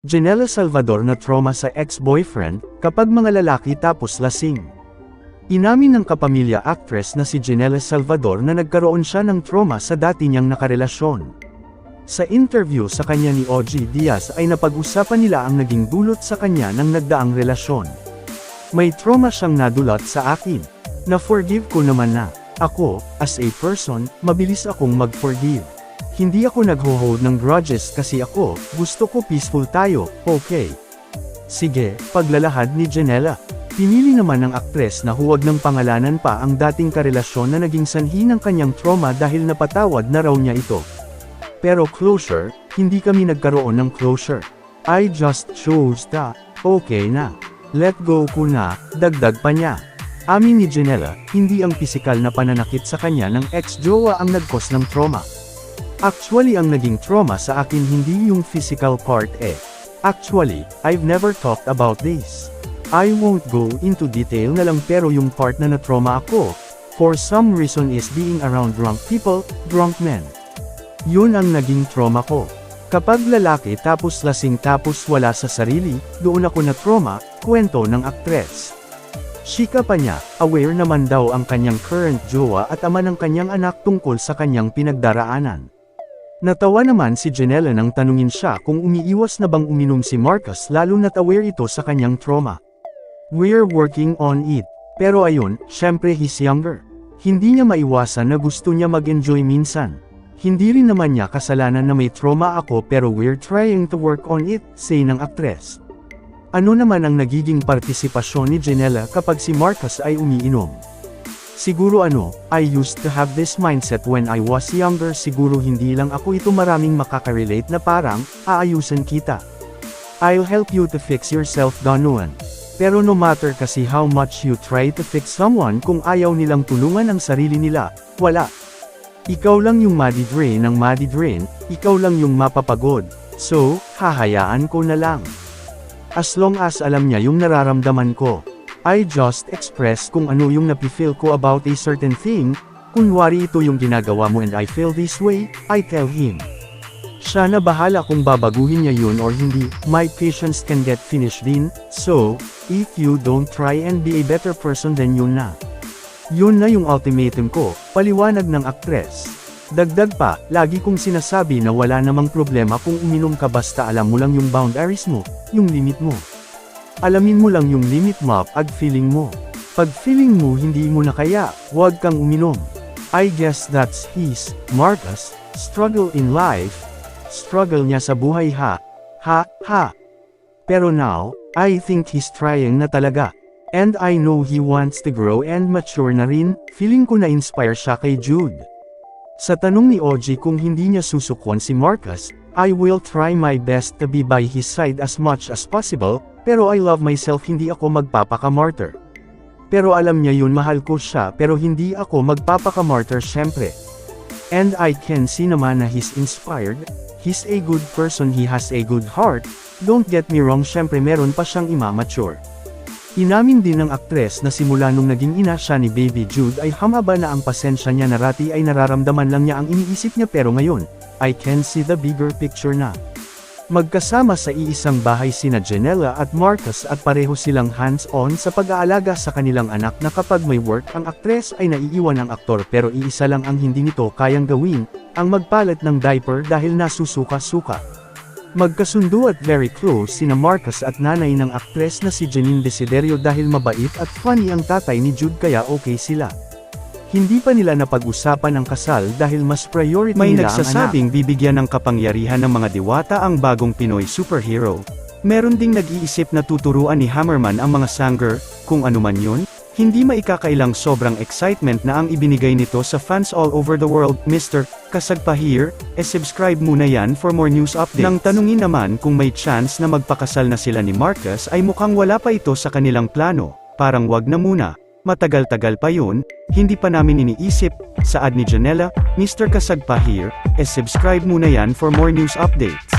Janela Salvador na trauma sa ex-boyfriend, kapag mga lalaki tapos lasing. Inamin ng kapamilya actress na si Janela Salvador na nagkaroon siya ng trauma sa dati niyang nakarelasyon. Sa interview sa kanya ni OG Diaz ay napag-usapan nila ang naging dulot sa kanya ng nagdaang relasyon. May trauma siyang nadulat sa akin. Na-forgive ko naman na. Ako, as a person, mabilis akong mag-forgive. Hindi ako nagho-hold ng grudges kasi ako, gusto ko peaceful tayo, okay. Sige, paglalahad ni Janela. Pinili naman ng aktres na huwag ng pangalanan pa ang dating karelasyon na naging sanhi ng kanyang trauma dahil napatawad na raw niya ito. Pero closure, hindi kami nagkaroon ng closure. I just chose the, okay na. Let go ko na, dagdag pa niya. Amin ni Janela, hindi ang pisikal na pananakit sa kanya ng ex-jowa ang nagkos ng trauma. Actually ang naging trauma sa akin hindi yung physical part eh. Actually, I've never talked about this. I won't go into detail na lang pero yung part na na-trauma ako, for some reason is being around drunk people, drunk men. Yun ang naging trauma ko. Kapag lalaki tapos lasing tapos wala sa sarili, doon ako na trauma, kwento ng aktres. Shika pa niya, aware naman daw ang kanyang current jowa at ama ng kanyang anak tungkol sa kanyang pinagdaraanan. Natawa naman si Janela nang tanungin siya kung umiiwas na bang uminom si Marcus lalo na't aware ito sa kanyang trauma. We're working on it. Pero ayun, syempre he's younger. Hindi niya maiwasan na gusto niya mag-enjoy minsan. Hindi rin naman niya kasalanan na may trauma ako pero we're trying to work on it, say ng aktres. Ano naman ang nagiging partisipasyon ni Janela kapag si Marcus ay umiinom? Siguro ano, I used to have this mindset when I was younger siguro hindi lang ako ito maraming makaka-relate na parang, aayusan kita. I'll help you to fix yourself ganuan. Pero no matter kasi how much you try to fix someone kung ayaw nilang tulungan ang sarili nila, wala. Ikaw lang yung madidrain ng madidrain, ikaw lang yung mapapagod. So, hahayaan ko na lang. As long as alam niya yung nararamdaman ko. I just express kung ano yung napifeel ko about a certain thing, kunwari ito yung ginagawa mo and I feel this way, I tell him. Siya na bahala kung babaguhin niya yun or hindi, my patience can get finished din, so, if you don't try and be a better person then yun na. Yun na yung ultimatum ko, paliwanag ng aktres. Dagdag pa, lagi kong sinasabi na wala namang problema kung uminom ka basta alam mo lang yung boundaries mo, yung limit mo. Alamin mo lang yung limit mo at feeling mo. Pag feeling mo hindi mo na kaya, huwag kang uminom. I guess that's his, Marcus, struggle in life. Struggle niya sa buhay ha. Ha, ha. Pero now, I think he's trying na talaga. And I know he wants to grow and mature na rin, feeling ko na-inspire siya kay Jude. Sa tanong ni OG kung hindi niya susukwan si Marcus, I will try my best to be by his side as much as possible, pero I love myself hindi ako magpapaka-martyr. Pero alam niya yun mahal ko siya pero hindi ako magpapaka-martyr syempre. And I can see naman na he's inspired, he's a good person he has a good heart, don't get me wrong syempre meron pa siyang imamature. Inamin din ng aktres na simula nung naging ina siya ni Baby Jude ay hamaba na ang pasensya niya na rati ay nararamdaman lang niya ang iniisip niya pero ngayon, I can see the bigger picture na. Magkasama sa iisang bahay sina Janela at Marcus at pareho silang hands-on sa pag-aalaga sa kanilang anak na kapag may work ang aktres ay naiiwan ang aktor pero iisa lang ang hindi nito kayang gawin, ang magpalat ng diaper dahil nasusuka-suka. Magkasundo at very close sina Marcus at nanay ng aktres na si Janine Desiderio dahil mabait at funny ang tatay ni Jude kaya okay sila. Hindi pa nila napag-usapan ang kasal dahil mas priority May nila ang anak. nagsasabing bibigyan ng kapangyarihan ng mga diwata ang bagong Pinoy superhero. Meron ding nag-iisip na tuturuan ni Hammerman ang mga sanger, kung ano man yun, hindi maikakailang sobrang excitement na ang ibinigay nito sa fans all over the world. Mr. Kasagpa here, e subscribe muna yan for more news updates. Nang tanungin naman kung may chance na magpakasal na sila ni Marcus ay mukhang wala pa ito sa kanilang plano, parang wag na muna. Matagal-tagal pa yun, hindi pa namin iniisip, saad ni Janela, Mr. Kasagpa here, e subscribe muna yan for more news updates.